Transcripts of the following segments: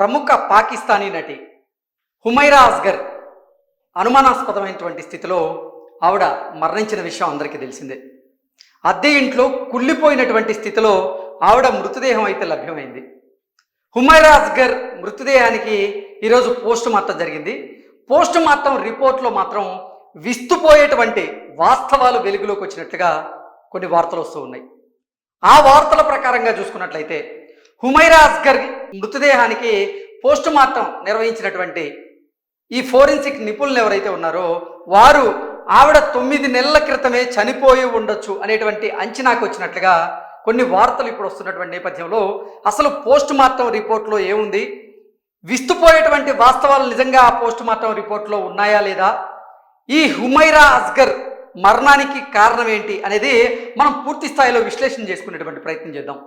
ప్రముఖ పాకిస్తానీ నటి హుమైరా అస్గర్ అనుమానాస్పదమైనటువంటి స్థితిలో ఆవిడ మరణించిన విషయం అందరికీ తెలిసిందే. అద్దె ఇంట్లో కుళ్ళిపోయినటువంటి స్థితిలో ఆవిడ మృతదేహం అయితే లభ్యమైంది. హుమైరా అస్గర్ మృతదేహానికి ఈరోజు పోస్ట్ మార్టం జరిగింది. పోస్ట్ మార్టం రిపోర్ట్లో మాత్రం విస్తుపోయేటువంటి వాస్తవాలు వెలుగులోకి వచ్చినట్లుగా కొన్ని వార్తలు వస్తూ ఉన్నాయి. ఆ వార్తల ప్రకారంగా చూసుకున్నట్లయితే హుమైరా అస్గర్ మృతదేహానికి పోస్ట్ మార్టం నిర్వహించినటువంటి ఈ ఫోరెన్సిక్ నిపుణులు ఎవరైతే ఉన్నారో వారు ఆవిడ తొమ్మిది నెలల క్రితమే చనిపోయి ఉండొచ్చు అనేటువంటి అంచనాకు వచ్చినట్లుగా కొన్ని వార్తలు ఇప్పుడు వస్తున్నటువంటి నేపథ్యంలో అసలు పోస్ట్ మార్టం రిపోర్ట్లో ఏముంది? విస్తుపోయేటువంటి వాస్తవాలు నిజంగా ఆ పోస్ట్ మార్టం రిపోర్ట్లో ఉన్నాయా లేదా? ఈ హుమైరా అస్గర్ మరణానికి కారణం ఏంటి అనేది మనం పూర్తి స్థాయిలో విశ్లేషణ చేసుకునేటువంటి ప్రయత్నం చేద్దాం.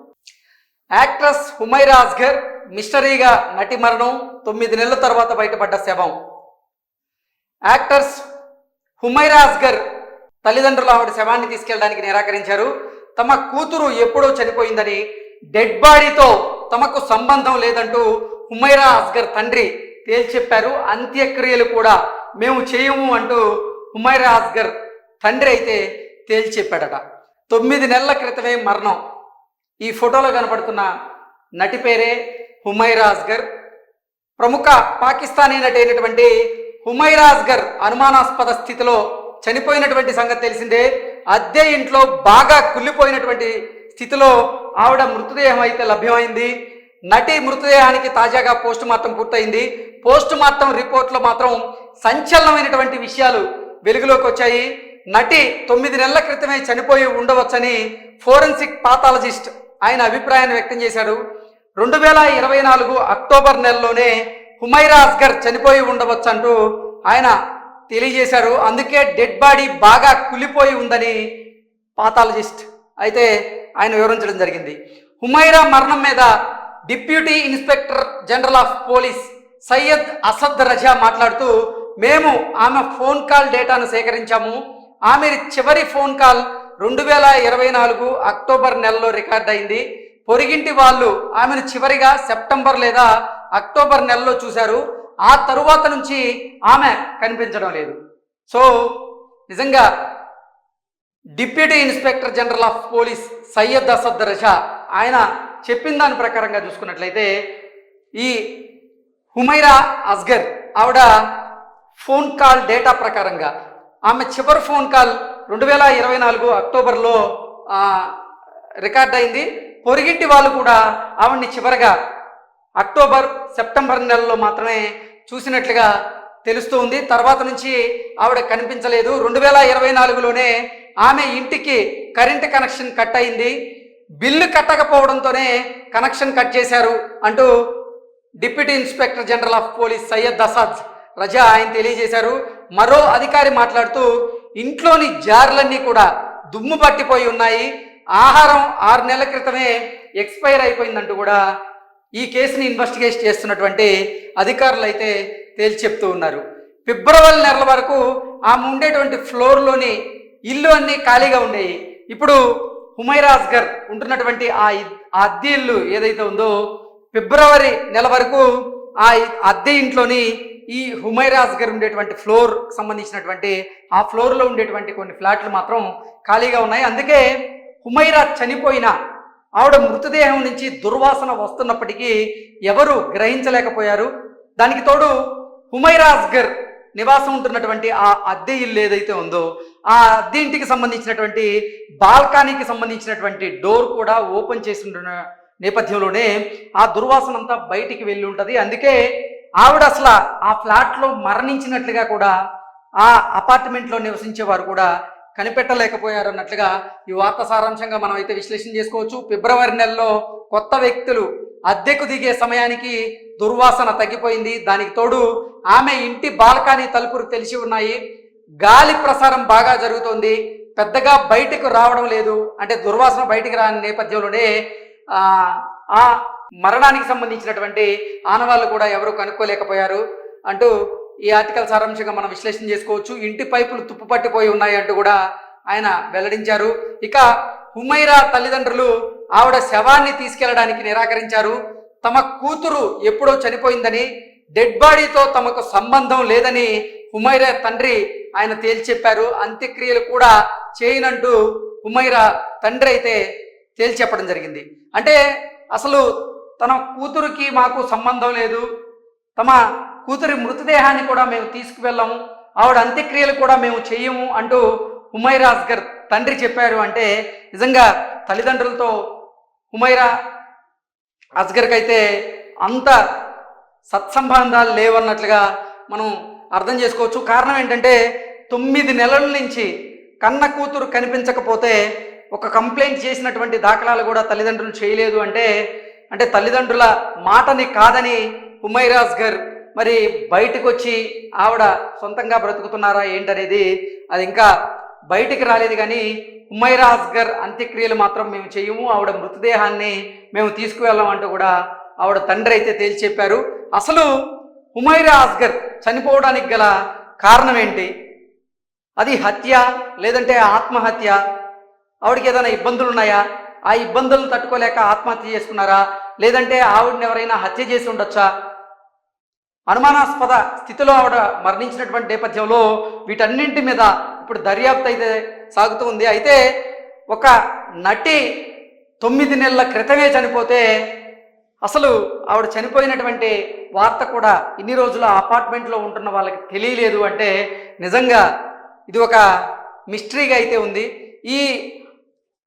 యాక్ట్రెస్ హుమైరా అస్గర్ మిస్టరీగా నటి మరణం తొమ్మిది నెలల తర్వాత బయటపడ్డ శవం. యాక్టర్స్ హుమైరా అస్గర్ తల్లిదండ్రులు ఆవిడ శవాన్ని తీసుకెళ్ళడానికి నిరాకరించారు. తమ కూతురు ఎప్పుడో చనిపోయిందని డెడ్ బాడీతో తమకు సంబంధం లేదంటూ హుమైరా అస్గర్ తండ్రి తేల్చెప్పారు. అంత్యక్రియలు కూడా మేము చేయము అంటూ హుమైరా అస్గర్ తండ్రి అయితే తేల్చెప్పాడట. తొమ్మిది నెలల క్రితమే మరణం. ఈ ఫోటోలో కనపడుతున్న నటి పేరే హుమైరా అస్గర్ ప్రముఖ పాకిస్తానీ నటి అయినటువంటి హుమైరా అస్గర్ అనుమానాస్పద స్థితిలో చనిపోయినటువంటి సంగతి తెలిసిందే. అద్దె ఇంట్లో బాగా కుళ్ళిపోయినటువంటి స్థితిలో ఆవిడ మృతదేహం అయితే లభ్యమైంది. నటి మృతదేహానికి తాజాగా పోస్ట్ మార్టం పూర్తయింది. పోస్ట్ మార్టం రిపోర్ట్లో మాత్రం సంచలనమైనటువంటి విషయాలు వెలుగులోకి వచ్చాయి. నటి తొమ్మిది నెలల క్రితమే చనిపోయి ఉండవచ్చని ఫోరెన్సిక్ పాథాలజిస్ట్ ఆయన అభిప్రాయాన్ని వ్యక్తం చేశాడు. రెండు వేల ఇరవై నాలుగు అక్టోబర్ నెలలోనే హుమైరా అస్గర్ చనిపోయి ఉండవచ్చు అంటూ ఆయన తెలియజేశారు. అందుకే డెడ్ బాడీ బాగా కులిపోయి ఉందని పాథాలజిస్ట్ అయితే ఆయన వివరించడం జరిగింది. హుమైరా మరణం మీద deputy inspector general of police Syed Asad Raza మాట్లాడుతూ మేము ఆమె ఫోన్ కాల్ డేటాను సేకరించాము. ఆమె చివరి ఫోన్ కాల్ రెండు వేల ఇరవై నాలుగు అక్టోబర్ నెలలో రికార్డ్ అయింది. పొరిగింటి వాళ్ళు ఆమెను చివరిగా సెప్టెంబర్ లేదా అక్టోబర్ నెలలో చూశారు. ఆ తరువాత నుంచి ఆమె కనిపించడం లేదు. సో నిజంగా deputy inspector general of police Syed Asad Raza ఆయన చెప్పిన దాని ప్రకారంగా చూసుకున్నట్లయితే ఈ హుమైరా అస్గర్ ఆవిడ ఫోన్ కాల్ డేటా ప్రకారంగా ఆమె చివరి ఫోన్ కాల్ రెండు వేల ఇరవై నాలుగు అక్టోబర్లో రికార్డ్ అయింది. పొరిగింటి వాళ్ళు కూడా ఆవిడ్ని చివరగా అక్టోబర్ సెప్టెంబర్ నెలలో మాత్రమే చూసినట్లుగా తెలుస్తూ ఉంది. తర్వాత నుంచి ఆవిడ కనిపించలేదు. రెండు వేల ఇరవై నాలుగులోనే ఆమె ఇంటికి కరెంట్ కనెక్షన్ కట్ అయింది. బిల్లు కట్టకపోవడంతోనే కనెక్షన్ కట్ చేశారు అంటూ deputy inspector general of police Syed Asad Raza ఆయన తెలియజేశారు. మరో అధికారి మాట్లాడుతూ ఇంట్లోని జార్లన్నీ కూడా దుమ్ము పట్టిపోయి ఉన్నాయి. ఆహారం ఆరు నెలల క్రితమే ఎక్స్పైర్ అయిపోయిందంటూ కూడా ఈ కేసుని ఇన్వెస్టిగేట్ చేస్తున్నటువంటి అధికారులు అయితే తేల్చి చెప్తూ ఉన్నారు. ఫిబ్రవరి నెలల వరకు ఆమె ఉండేటువంటి ఫ్లోర్లోని ఇల్లు అన్నీ ఖాళీగా ఉండేవి ఇప్పుడు హుమైరాజ్గర్ ఉంటున్నటువంటి ఆ ఆ అద్దె ఇల్లు ఏదైతే ఉందో ఫిబ్రవరి నెల వరకు ఆ అద్దె ఇంట్లోని ఈ హుమైరాజ్ గారు ఉండేటువంటి ఫ్లోర్ సంబంధించినటువంటి ఆ ఫ్లోర్లో ఉండేటువంటి కొన్ని ఫ్లాట్లు మాత్రం ఖాళీగా ఉన్నాయి. అందుకే హుమైరా చనిపోయిన ఆవిడ మృతదేహం నుంచి దుర్వాసన వస్తున్నప్పటికీ ఎవరు గ్రహించలేకపోయారు. దానికి తోడు హుమైరాజ్ గర్ నివాసం ఉంటున్నటువంటి ఆ అద్దె ఇల్లు ఏదైతే ఉందో ఆ అద్దె ఇంటికి సంబంధించినటువంటి బాల్కానీకి సంబంధించినటువంటి డోర్ కూడా ఓపెన్ చేసి ఉంటున్న నేపథ్యంలోనే ఆ దుర్వాసన అంతా బయటికి వెళ్ళి ఉంటుంది. అందుకే ఆవిడ అసలు ఆ ఫ్లాట్లో మరణించినట్లుగా కూడా ఆ అపార్ట్మెంట్లో నివసించేవారు కూడా కనిపెట్టలేకపోయారు అన్నట్లుగా ఈ వార్త సారాంశంగా మనం అయితే విశ్లేషణ చేసుకోవచ్చు. ఫిబ్రవరి నెలలో కొత్త వ్యక్తులు అద్దెకు దిగే సమయానికి దుర్వాసన తగ్గిపోయింది. దానికి తోడు ఆమె ఇంటి బాల్కనీ తలుపులు తెలిసి ఉన్నాయి. గాలి ప్రసారం బాగా జరుగుతోంది. పెద్దగా బయటకు రావడం లేదు. అంటే దుర్వాసన బయటికి రాని నేపథ్యంలోనే ఆ మరణానికి సంబంధించినటువంటి ఆనవాళ్ళు కూడా ఎవరు కనుక్కోలేకపోయారు అంటూ ఈ ఆర్టికల్ సారాంశంగా మనం విశ్లేషణ చేసుకోవచ్చు. ఇంటి పైపులు తుప్పు పట్టిపోయి ఉన్నాయి అంటూ కూడా ఆయన వెల్లడించారు. ఇక హుమైరా తల్లిదండ్రులు ఆవిడ శవాన్ని తీసుకెళ్ళడానికి నిరాకరించారు. తమ కూతురు ఎప్పుడో చనిపోయిందని డెడ్ బాడీతో తమకు సంబంధం లేదని హుమైరా తండ్రి ఆయన తేల్చెప్పారు. అంత్యక్రియలు కూడా చేయనంటూ హుమైరా తండ్రి అయితే తేల్చెప్పడం జరిగింది. అంటే అసలు తన కూతురికి మాకు సంబంధం లేదు. తమ కూతురి మృతదేహాన్ని కూడా మేము తీసుకువెళ్ళము. ఆవిడ అంత్యక్రియలు కూడా మేము చెయ్యము అంటూ హుమైరా అస్గర్ తండ్రి చెప్పారు అంటే నిజంగా తల్లిదండ్రులతో హుమైరా అస్గర్కి అయితే అంత సత్సంబంధాలు లేవన్నట్లుగా మనం అర్థం చేసుకోవచ్చు. కారణం ఏంటంటే తొమ్మిది నెలల నుంచి కన్న కూతురు కనిపించకపోతే ఒక కంప్లైంట్ చేసినటువంటి దాఖలాలు కూడా తల్లిదండ్రులు చేయలేదు అంటే అంటే తల్లిదండ్రుల మాటని కాదని హుమైరాజ్ అస్గర్ మరి బయటకు వచ్చి ఆవిడ సొంతంగా బ్రతుకుతున్నారా ఏంటనేది అది ఇంకా బయటికి రాలేదు కానీ హుమైరాజ్ గర్ అంత్యక్రియలు మాత్రం మేము చేయము ఆవిడ మృతదేహాన్ని మేము తీసుకువెళ్ళామంటూ కూడా ఆవిడ తండ్రి అయితే తేల్చి చెప్పారు అసలు హుమైరా అస్గర్ చనిపోవడానికి గల కారణం ఏంటి? అది హత్య లేదంటే ఆత్మహత్య? ఆవిడకి ఏదైనా ఇబ్బందులు ఉన్నాయా ఆ ఇబ్బందులను తట్టుకోలేక ఆత్మహత్య చేసుకున్నారా? లేదంటే ఆవిడని ఎవరైనా హత్య చేసి ఉండొచ్చా? అనుమానాస్పద స్థితిలో ఆవిడ మరణించినటువంటి నేపథ్యంలో వీటన్నింటి మీద ఇప్పుడు దర్యాప్తు అయితే సాగుతూ ఉంది. అయితే ఒక నటి తొమ్మిది నెలల క్రితమే చనిపోతే అసలు ఆవిడ చనిపోయినటువంటి వార్త కూడా ఇన్ని రోజులు అపార్ట్మెంట్లో ఉంటున్న వాళ్ళకి తెలియలేదు అంటే నిజంగా ఇది ఒక మిస్టరీగా అయితే ఉంది. ఈ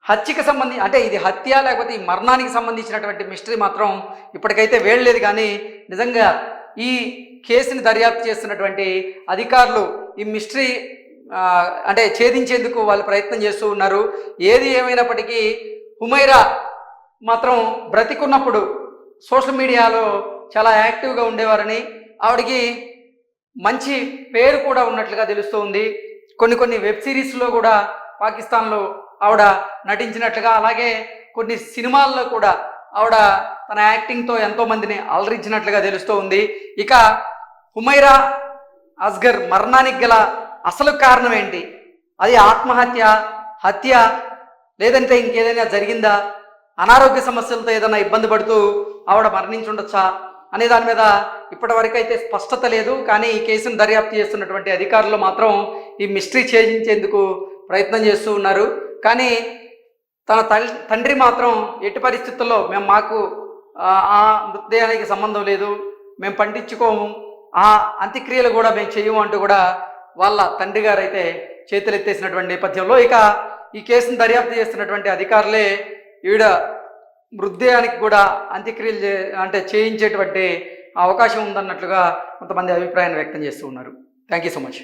హత్యకి సంబంధించి అంటే ఇది హత్య లేకపోతే ఈ మరణానికి సంబంధించినటువంటి మిస్టరీ మాత్రం ఇప్పటికైతే వేయలేదు కానీ నిజంగా ఈ కేసుని దర్యాప్తు చేస్తున్నటువంటి అధికారులు ఈ మిస్టరీ అంటే ఛేదించేందుకు వాళ్ళు ప్రయత్నం చేస్తూ ఉన్నారు. ఏది ఏమైనప్పటికీ హుమైరా మాత్రం బ్రతికున్నప్పుడు సోషల్ మీడియాలో చాలా యాక్టివ్గా ఉండేవారని ఆవిడకి మంచి పేరు కూడా ఉన్నట్లుగా తెలుస్తోంది కొన్ని కొన్ని వెబ్ సిరీస్లో కూడా పాకిస్తాన్లో ఆవిడ నటించినట్లుగా అలాగే కొన్ని సినిమాల్లో కూడా ఆవిడ తన యాక్టింగ్తో ఎంతో మందిని అలరించినట్లుగా తెలుస్తూ ఉంది. ఇక హుమైరా అస్గర్ మరణానికి గల అసలు కారణం ఏంటి? అది ఆత్మహత్య హత్య లేదంటే ఇంకేదైనా జరిగిందా? అనారోగ్య సమస్యలతో ఏదైనా ఇబ్బంది పడుతూ ఆవిడ మరణించుండొచ్చా? అనే దాని మీద ఇప్పటివరకు అయితే స్పష్టత లేదు. కానీ ఈ కేసును దర్యాప్తు చేస్తున్నటువంటి అధికారులు మాత్రం ఈ మిస్టరీ ఛేదించేందుకు ప్రయత్నం చేస్తూ ఉన్నారు. కానీ తన తండ్రి మాత్రం ఎట్టి పరిస్థితుల్లో మేము మాకు ఆ, మృతదేహానికి సంబంధం లేదు మేము పండించుకోము ఆ అంత్యక్రియలు కూడా మేము చేయము అంటూ కూడా వాళ్ళ తండ్రి గారు అయితే చేతులు ఎత్తేసినటువంటి నేపథ్యంలో ఇక ఈ కేసును దర్యాప్తు చేస్తున్నటువంటి అధికారులే ఈడ మృతదేహానికి కూడా అంత్యక్రియలు చే అంటే చేయించేటువంటి అవకాశం ఉందన్నట్లుగా కొంతమంది అభిప్రాయాన్ని వ్యక్తం చేస్తూ ఉన్నారు. Thank you so much.